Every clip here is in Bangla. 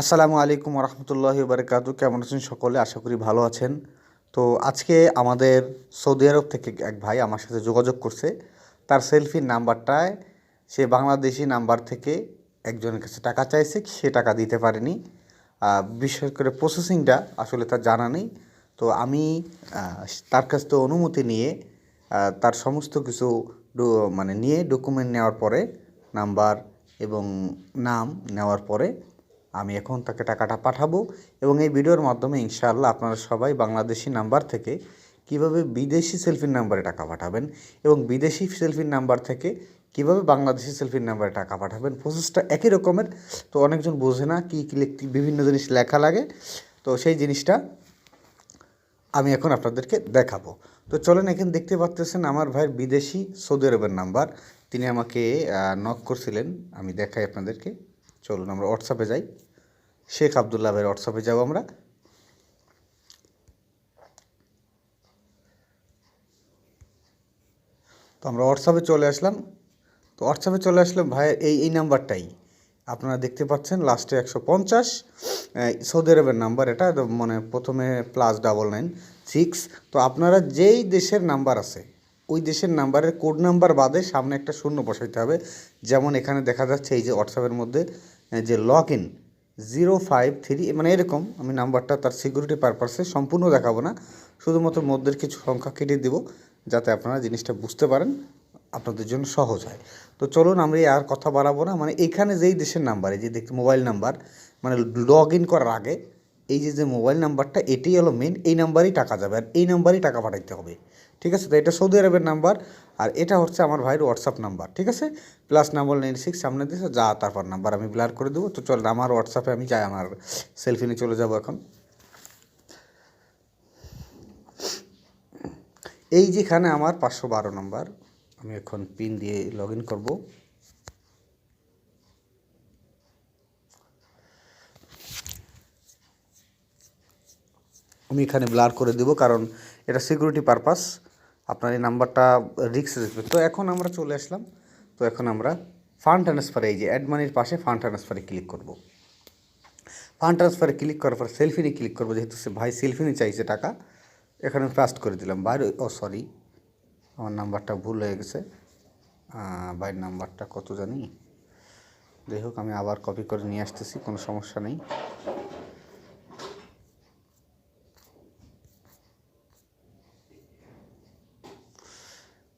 আসসালামু আলাইকুম রহমতুল্লাহি বারকাতু কেমন আছেন সকলে? আশা করি ভালো আছেন। তো আজকে আমাদের সৌদি আরব থেকে এক ভাই আমার সাথে যোগাযোগ করছে। তার সেলফির নাম্বারটায় সে বাংলাদেশি নাম্বার থেকে একজনের কাছে টাকা চাইছে, সে টাকা দিতে পারেনি। বিশেষ করে প্রসেসিংটা আসলে তার জানা নেই। তো আমি তার কাছ থেকে অনুমতি নিয়ে তার সমস্ত কিছু মানে নিয়ে ডকুমেন্ট নেওয়ার পরে, নাম্বার এবং নাম নেওয়ার পরে আমি এখন তাকে টাকাটা পাঠাবো এবং এই ভিডিওর মাধ্যমে ইনশাআল্লাহ আপনারা সবাই বাংলাদেশি নাম্বার থেকে কীভাবে বিদেশি সেলফির নাম্বারে টাকা পাঠাবেন এবং বিদেশি সেলফির নাম্বার থেকে কীভাবে বাংলাদেশি সেলফির নাম্বারে টাকা পাঠাবেন, প্রসেসটা একই রকমের। তো অনেকজন বোঝে না কী কী বিভিন্ন জিনিস লেখা লাগে। তো সেই জিনিসটা আমি এখন আপনাদেরকে দেখাবো। তো চলেন, এখানে দেখতে পাচ্তেছেন আমার ভাইয়ের বিদেশি সৌদি আরবের নাম্বার। তিনি আমাকে নক করছিলেন। আমি দেখাই আপনাদেরকে। চলুন, আমরা হোয়াটসঅ্যাপে যাই। শেখ আবদুল্লাহ হোয়াটসঅ্যাপে যাব আমরা। তো আমরা হোয়াটসঅ্যাপে চলে আসলাম। তো হোয়াটসঅ্যাপে চলে আসলাম ভাইয়ের এই এই নাম্বারটাই। আপনারা দেখতে পাচ্ছেন লাস্টে একশো পঞ্চাশ। সৌদি আরবের নাম্বার এটা মানে প্রথমে প্লাস ডাবল নাইন সিক্স তো আপনারা যেই দেশের নাম্বার আছে, ওই দেশের নাম্বারের কোড নাম্বার বাদে সামনে একটা শূন্য বসাইতে হবে। যেমন এখানে দেখা যাচ্ছে এই যে হোয়াটসঅ্যাপের মধ্যে যে log in zero five three মানে এরকম, আমি নাম্বারটা তার সিকিউরিটি পারপাসে সম্পূর্ণ দেখাবো না। শুধুমাত্র মধ্যের কিছু সংখ্যা কেটে দেবো, যাতে আপনারা জিনিসটা বুঝতে পারেন, আপনাদের জন্য সহজ হয়। তো চলুন আমরা আর কথা বাড়াবো না। মানে এখানে যেই দেশের নাম্বারে যে দেখতে মোবাইল নাম্বার মানে লগ ইন করার আগে এই যে যে মোবাইল নাম্বারটা, এটাই হলো মেন এই নাম্বারেই টাকা যাবে আর এই নাম্বারেই টাকা পাঠাইতে হবে। ঠিক আছে? তো এটা সৌদি আরবের নাম্বার আর এটা হচ্ছে আমার ভাইয়ের হোয়াটসঅ্যাপ নাম্বার। ঠিক আছে? প্লাস নাম্বার নাইন সিক্স সামনে দিয়েছে যা তারপর নাম্বার আমি ব্লার করে দেবো। তো চল, আমার হোয়াটসঅ্যাপে আমি যাই, আমার সেলফি নিয়ে চলে যাব এখন। এই যেখানে আমার পাঁচশো বারো নাম্বার, আমি এখন পিন দিয়ে লগ ইন করব। আমি এখানে ব্লার করে দেবো, কারণ এটা সিকিউরিটি পারপাস আপনার এই নাম্বারটা রিক্সে দেখবে। তো এখন আমরা চলে আসলাম। তো এখন আমরা ফান্ড ট্রান্সফারে এই যে অ্যাড মানির পাশে ফান্ড ট্রান্সফারে ক্লিক করব। ফান্ড ট্রান্সফারে ক্লিক করার পর সেলফিনে ক্লিক করব, যেহেতু সে ভাই সেলফিনে চাইছে টাকা। এখানে ফাস্ট করে দিলাম। বাইরে ও সরি আমার নাম্বারটা ভুল হয়ে গেছে। বাইর নাম্বারটা কত জানি? যাই হোক, আমি আবার কপি করে নিয়ে আসতেছি, কোনো সমস্যা নেই।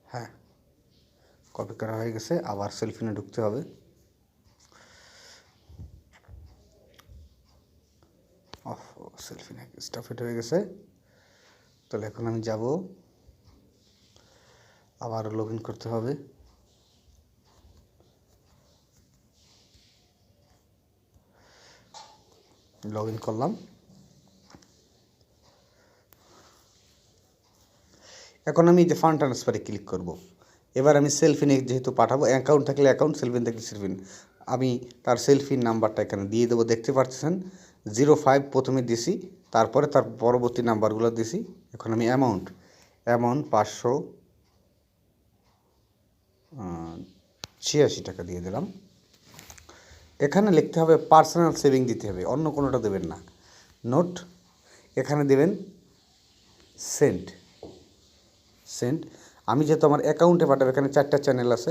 হ্যাঁ। কপি করা হয়ে গেছে, আবার সেলফিনে ঢুকতে হবে। সেলফিনে স্টাফেট হয়ে গেছে। তাহলে এখন আমি যাব। আবার লগ করতে হবে। লগ করলাম। এখন আমি যে ফান্ড ট্রান্সফারে ক্লিক করব। এবার আমি সেলফিনে যেহেতু পাঠাবো অ্যাকাউন্ট থাকলে অ্যাকাউন্ট সেলফিন থাকলে সেলফিন আমি তার সেলফির নাম্বারটা এখানে দিয়ে দেবো, দেখতে পাচ্ছেন? জিরো ফাইভ প্রথমে দিছি, তারপরে তার পরবর্তী নাম্বারগুলো দিছি। এখন আমি অ্যামাউন্ট অ্যামাউন্ট পাঁচশো ছিয়াশি টাকা দিয়ে দিলাম। এখানে লিখতে হবে পার্সোনাল সেভিং দিতে হবে, অন্য কোনোটা দেবেন না। নোট এখানে দেবেন সেন্ট সেন্ট আমি যেহেতু আমার অ্যাকাউন্টে পাঠাবো, এখানে চারটা চ্যানেল আছে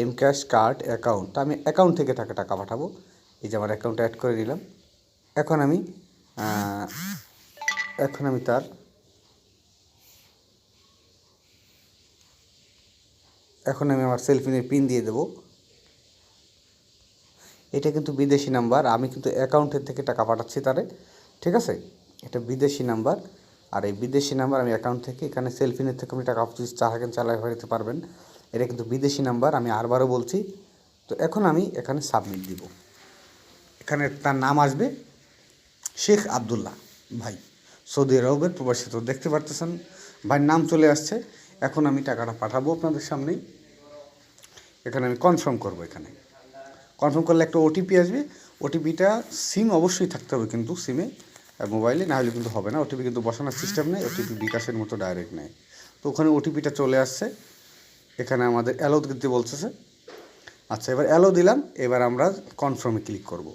এম ক্যাশ কার্ড অ্যাকাউন্ট। আমি অ্যাকাউন্ট থেকে টাকা টাকা পাঠাবো। এই যে আমার অ্যাকাউন্টে অ্যাড করে দিলাম। এখন আমি এখন আমি তার এখন আমি আমার সেলফিনের পিন দিয়ে দেবো। এটা কিন্তু বিদেশি নাম্বার। আমি কিন্তু অ্যাকাউন্টের থেকে টাকা পাঠাচ্ছি তারে। ঠিক আছে? এটা বিদেশি নাম্বার। আর এই বিদেশি নাম্বার আমি অ্যাকাউন্ট থেকে এখানে সেলফিনের থেকে আপনি টাকা যদি চাহাকেন চালাই ফেরাতে পারবেন, এটা কিন্তু বিদেশি নাম্বার, আমি আরবারও বলছি। তো এখন আমি এখানে সাবমিট দিব। এখানে তার নাম আসবে শেখ আবদুল্লাহ ভাই, সৌদি আরবের প্রবাসী। তো দেখতে পারতেছেন, ভাইয়ের নাম চলে আসছে। এখন আমি টাকাটা পাঠাবো আপনাদের সামনেই এখানে আমি কনফার্ম করব এখানে। কনফার্ম করলে একটা ওটিপি আসবে। ওটিপিটা সিম অবশ্যই থাকতে হবে কিন্তু সিমে মোবাইলে, না হলে কিন্তু হবে না। ওটিপি কিন্তু বসানোর সিস্টেম নেই ওটিপি বিকাশের মতো ডাইরেক্ট নেই। তো ওখানে ওটিপিটা চলে আসছে। এখানে আমাদের অ্যালো দিতে বলতেছে। আচ্ছা এবার অ্যালো দিলাম। এবার আমরা কনফার্মে ক্লিক করব।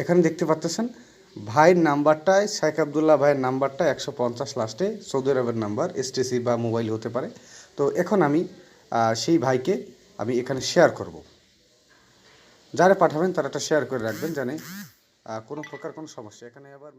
এখানে দেখতে পাচ্তেছেন ভাইয়ের নাম্বারটায় শেখ আবদুল্লাহ ভাইয়ের নাম্বারটা একশো পঞ্চাশ লাস্টে সৌদি আরবের নাম্বার এসটিসি বা মোবাইল হতে পারে। তো এখন আমি সেই ভাইকে আমি এখানে শেয়ার করব। যারা পাঠাবেন তারা একটা শেয়ার করে রাখবেন জানি। কোনো প্রকার কোনো সমস্যা। এখানে আবার